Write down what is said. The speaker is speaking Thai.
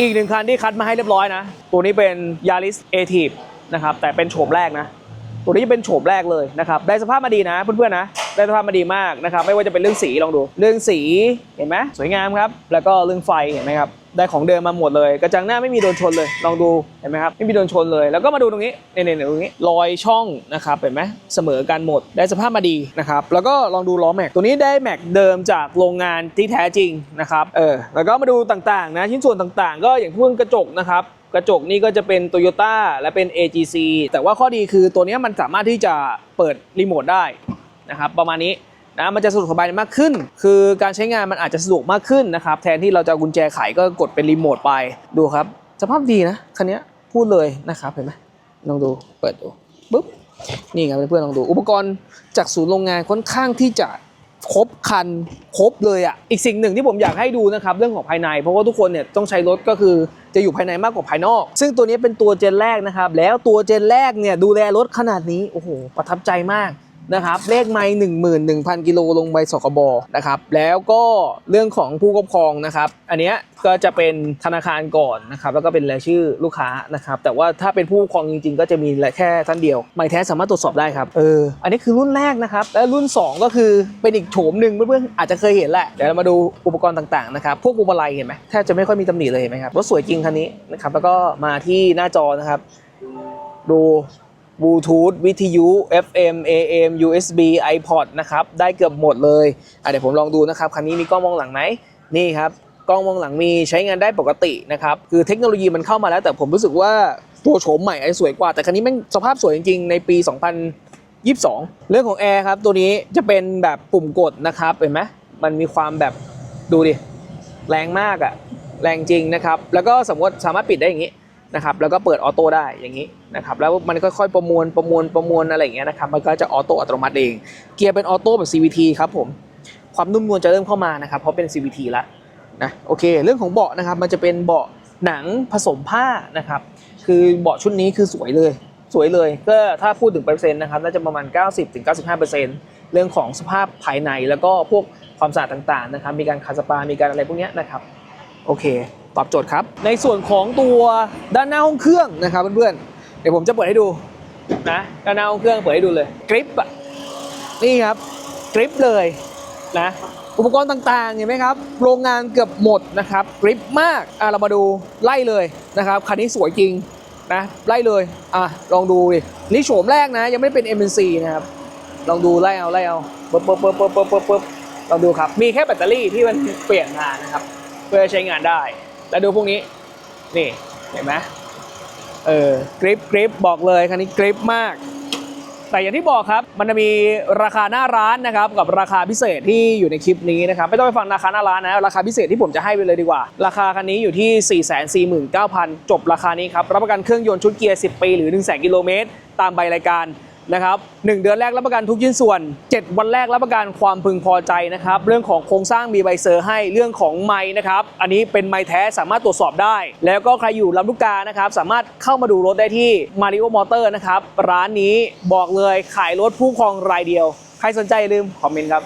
อีกหนึ่งคันที่คัดมาให้เรียบร้อยนะ ตัวนี้เป็น Yaris a t i v นะครับแต่เป็นโฉมแรกนะ ตัวนี้จะเป็นโฉมแรกเลยนะครับได้สภาพมาดีนะเพื่อนๆนะได้สภาพมาดีมากนะครับไม่ว่าจะเป็นเรื่องสีลองดู เรื่องสีเห็นไหมสวยงามครับแล้วก็เรื่องไฟเห็นไหมครับ ได้ของเดิมมาหมดเลย กระจังหน้าไม่มีโดนชนเลย ลองดูเห็นไหมครับไม่มีโดนชนเลย แล้วก็มาดูตรงนี้เนี่ยเนี่ยตรงนี้รอยช่องนะครับเห็นไหมเสมอกันหมดได้สภาพมาดีนะครับแล้วก็ลองดูล้อแม็กตัวนี้ได้แม็กเดิมจากโรงงานที่แท้จริงนะครับเออแล้วก็มาดูต่างๆนะชิ้นส่วนต่างๆ ก็อย่างพวกกระจกนะครับกระจกนี่ก็จะเป็น Toyota และเป็น AGC แต่ว่าข้อดีคือตัวนี้มันสามารถที่จะเปิดรีโมทได้นะครับประมาณนี้ นะมันจะสะดวกสบายมากขึ้น คือการใช้งานมันอาจจะสะดวกมากขึ้นนะครับ แทนที่เราจะกุญแจไขก็กดเป็นรีโมทไป ดูครับ สภาพดีนะ คันนี้พูดเลยนะครับ เห็นไหมลองดู เปิดดูปุ๊บ นี่ครับเพื่อนๆลองดู อุปกรณ์จากศูนย์โรงงานค่อนข้างที่จะครบคันครบเลยอะ อีกสิ่งหนึ่งที่ผมอยากให้ดูนะครับ เรื่องของภายใน เพราะว่าทุกคนเนี่ยต้องใช้รถก็คือจะอยู่ภายในมากกว่าภายนอก ซึ่งตัวนี้เป็นตัวเจนแรกนะครับ แล้วตัวเจนแรกเนี่ยดูแลรถขนาดนี้ โอ้โห ประทับใจมาก นะครับเลขไม่หนึ่งหมื่นหนึ่งพันกิโลลงใบสกบนะครับแล้วก็เรื่องของผู้ครอบครองนะครับ อันเนี้ยก็จะเป็นธนาคารก่อนนะครับแล้วก็เป็นรายชื่อลูกค้านะครับแต่ว่าถ้าเป็นผู้ปกครองจริง ๆ ก็จะมีแค่ท่านเดียว ไม่แท้สามารถตรวจสอบได้ครับเอออันนี้คือรุ่นแรกนะครับและรุ่น 2 ก็คือเป็นอีกโฉมหนึ่งเพื่อนๆอาจจะเคยเห็นแหละเดี๋ยวเรามาดูอุปกรณ์ต่างๆนะครับพวกอุปไลเห็นไหมแทบจะไม่ค่อยมีตำหนิเลยเห็นไหมครับรถสวยจริงคันนี้นะครับแล้วก็มาที่หน้าจอนะครับดู บลูทูธวิทยุ FM AM USB iPod นะครับได้เกือบหมดเลยอะเดี๋ยวผมลองดูนะครับคันนี้มีกล้องมองหลังไหมนี่ครับกล้องมองหลังมีใช้งานได้ปกตินะครับคือเทคโนโลยีมันเข้ามาแล้ว แต่ผมรู้สึกว่าตัวโฉมใหม่ไอ้สวยกว่า แต่คันนี้แม่งสภาพสวยจริงๆในปี 2022 เรื่องของแอร์ครับตัวนี้จะเป็นแบบปุ่มกดนะครับเห็นไหมมันมีความแบบดูดิแรงมากอะแรงจริงนะครับแล้วก็สมมติสามารถปิดได้อย่างนี้ นะครับแล้วก็เปิดออโต้ได้อย่างนี้นะครับแล้วมันค่อยๆประมวลประมวลประมวลอะไรอย่างเงี้ยนะครับมันก็จะออโต้อัตโนมัติเอง เกียร์เป็นออโต้แบบ CVT ครับผมความนุ่มนวลจะเริ่มเข้ามานะครับเพราะเป็น CVT แล้วนะโอเค เรื่องของเบาะนะครับมันจะเป็นเบาะหนังผสมผ้านะครับคือเบาะชุดนี้คือสวยเลย สวยเลยก็ถ้าพูดถึงเปอร์เซ็นต์นะครับน่าจะประมาณ 90-95%เรื่องของสภาพภายในแล้วก็พวกความสะอาดต่างๆนะครับมีการคาสปา มีการอะไรพวกเนี้ยนะครับโอเค ตอบโจทย์ครับ ในส่วนของตัวด้านหน้าห้องเครื่องนะครับเพื่อนๆเดี๋ยวผมจะเปิดให้ดูนะด้านหน้าห้องเครื่องเปิดให้ดูเลยกริปอะนี่ครับกริปเลยนะอุปกรณ์ต่างๆเห็นไหมครับโรงงานเกือบหมดนะครับกริปมากอะเรามาดูไล่เลยนะครับคันนี้สวยจริงนะไล่เลยอะลองดูดินี่โฉมแรกนะ ยังไม่เป็น MNC นะครับลองดูไล่เอาไล่เอาปึ๊บปึ๊บปึ๊บเบปึ๊บเบปึ๊บลองดูครับ มีแค่แบตเตอรี่ที่มันเปลี่ยนงานนะครับ เพื่อใช้งานได้ แล้วดูพวกนี้ นี่ เห็นไหมเออกริปกริปบอกเลยคันนี้กริปมาก แต่อย่างที่บอกครับ มันจะมีราคาหน้าร้านนะครับ กับราคาพิเศษที่อยู่ในคลิปนี้นะครับ ไม่ต้องไปฟังราคาหน้าร้านนะ ราคาพิเศษที่ผมจะให้ไปเลยดีกว่า ราคาคันนี้อยู่ที่ 449,000 จบราคานี้ครับ รับประกันเครื่องยนต์ชุดเกียร์ 10 ปี หรือ 1 0 0 0 0 0กิโลเมตร ตามใบรายการ นะครับหเดือนแรกรับประกันทุกชิ้นส่วน 7 วันแรกรับประกันความพึงพอใจนะครับ เรื่องของโครงสร้างมีใบเซอร์ให้เรื่องของไม้นะครับ อันนี้เป็นไม้แท้สามารถตรวจสอบได้ แล้วก็ใครอยู่ลำลูกกานะครับ สามารถเข้ามาดูรถได้ที่ Mario Motor นะครับ ร้านนี้บอกเลยขายรถผู้ครองรายเดียว ใครสนใจอย่าลืมคอมเมนต์ครับ